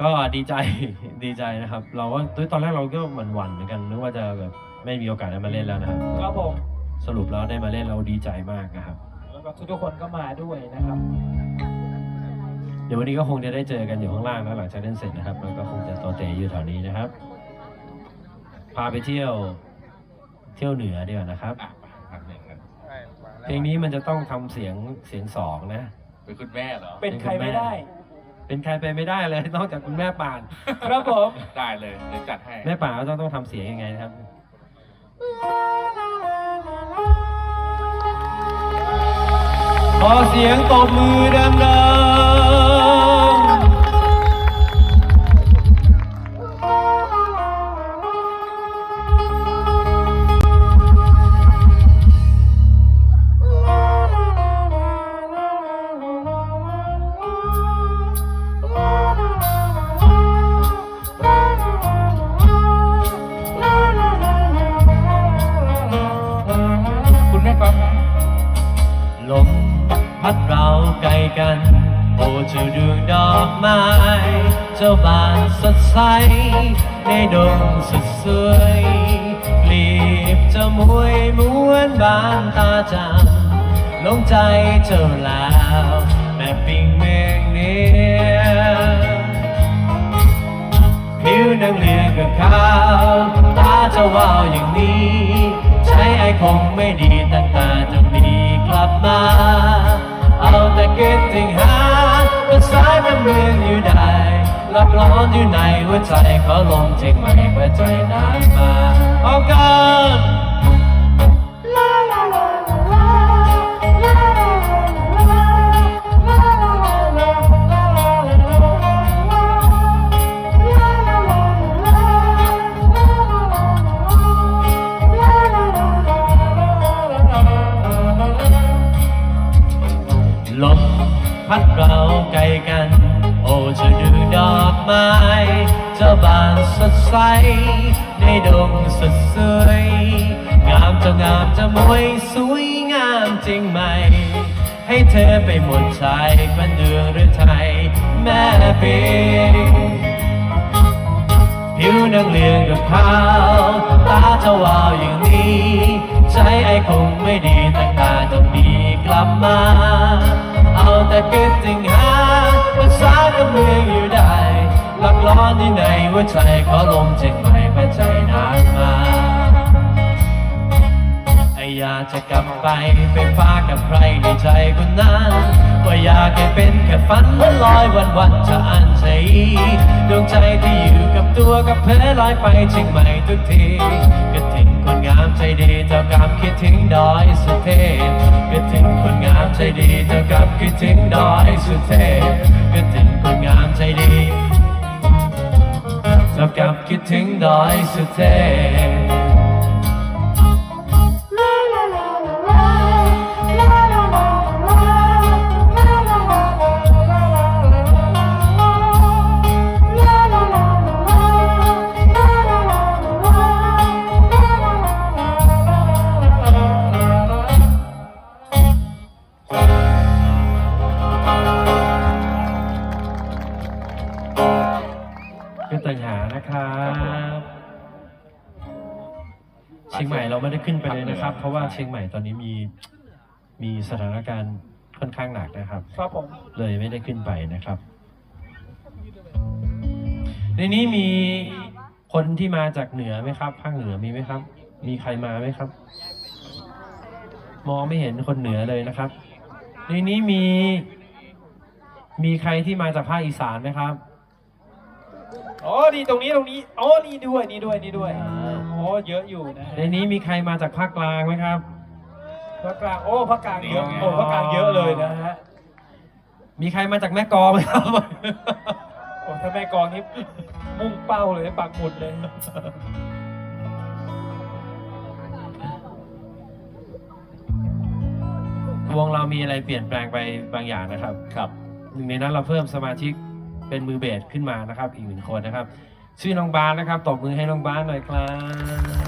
ก็ดีใจดีใจนะครับ เราก็ตอนแรกเราก็หวั่นหวั่นๆเหมือนกันนึกว่าจะแบบไม่มีโอกาสได้มาเล่นแล้วนะครับครับผมสรุปแล้วได้มาเล่นเราดีใจมากนะครับ แล้วก็ทุกๆคนก็มาด้วยนะครับ เดี๋ยววันนี้ก็คงจะได้เจอกันอยู่ข้างล่างแล้วหลังจากเล่นเสร็จนะครับแล้วก็คงจะโตเตะอยู่แถวนี้นะครับ พาไปเที่ยวเที่ยวเหนือดีกว่านะครับอะไปพักหนึ่งกันเพลงนี้มันจะต้องทำเสียงเสียงสองนะ เป็นคุณแม่เหรอเป็นใครไม่ได้ เป็นใครไปไม่ได้เลยนอกจากคุณแม่ป่าน ครับผม ได้เลยเดี๋ยวจัดให้ แม่ป่านก็ต้องต้องทำเสียงยังไงนะครับ ขอเสียงตบมือดัง กัน โอ้เจ้าดวงดอกไม้ เจ้าบานสดใส ในดงสดสวยกลีบจ้ามวยม้วนบานตาจางลงใจเจ้าแล้วแม่ปิงเมงเนียผิวนังเรียงกับขาวตาจะวาวอย่างนี้ ใช้ไอคงไม่ดีตั้งแต่จะมีกลับมา เอาแต่คิดถึงหาเป็นสายเป็นเมืองอยู่ใดรับร้อนอยู่ในหัวใจขอลมเชียงใหม่เมื่อใจนั้นมาเอากัน ลมพัดเราไกลกัน โอ้จะดูดอกไม้จ้าบานสดใส ในดงสดสวยงามจะงามจะมวยสวยงามจริงไหม ให้เธอไปหมดใจมันเดืองหรือไทยแม่ปิงผิวนังเลียงกับขาวตาจะวาวอย่างนี้ ใจไอคงไม่ดีตั้งแต่ต้องมีกลับมา หัวใจขอลมเจ็บใหม่มาใจนานมาไออยากจะกลับไปไปฝากกับใครในใจคนนั้นว่าอยากให้เป็นแค่ฝันวันลอยวันวันจะอ่านใจดวงใจที่อยู่กับตัวกับเพลลอยไปเชียงใหม่ทุกทีคิดถึงคนงามใจดีเท่ากับคิดถึงดอยสุเทพคิดถึงคนงามใจดีเท่ากับคิดถึงดอยสุเทพคิดถึงคนงามใจดี กับคิดถึงดอยสุเทพ นะครับเชียงใหม่เราไม่ได้ขึ้นไปเลยนะครับ เพราะว่าเชียงใหม่ตอนนี้มีมีสถานการณ์ค่อนข้างหนักนะครับ ครับผมเลยไม่ได้ขึ้นไปนะครับ ในนี้มีคนที่มาจากเหนือไหมครับภาคเหนือมีไหมครับ มีใครมาไหมครับ มองไม่เห็นคนเหนือเลยนะครับ ในนี้มี มีใครที่มาจากภาคอีสานไหมครับ อ๋อนี่ตรงนี้ตรงนี้อ๋อนี่ด้วยนี่ด้วยนี่ด้วยอ๋อเยอะอยู่นะฮะในนี้มีใครมาจากภาคกลางไหมครับภาคกลางโอ้ภาคกลางเยอะโอ้ภาคกลางเยอะเลยนะฮะมีใครมาจากแม่กลองไหมครับโอ้ถ้าแม่กลองนี่มุ่งเป้าเลยปักหมุดเลยวงเรามีอะไรเปลี่ยนแปลงไปบางอย่างนะครับ ครับหนึ่งในนั้นเราเพิ่มสมาชิก เป็นมือเบสขึ้นมานะครับ อีกหนึ่งคนนะครับ ชื่อน้องบาสนะครับตบมือให้น้องบาสหน่อยครับ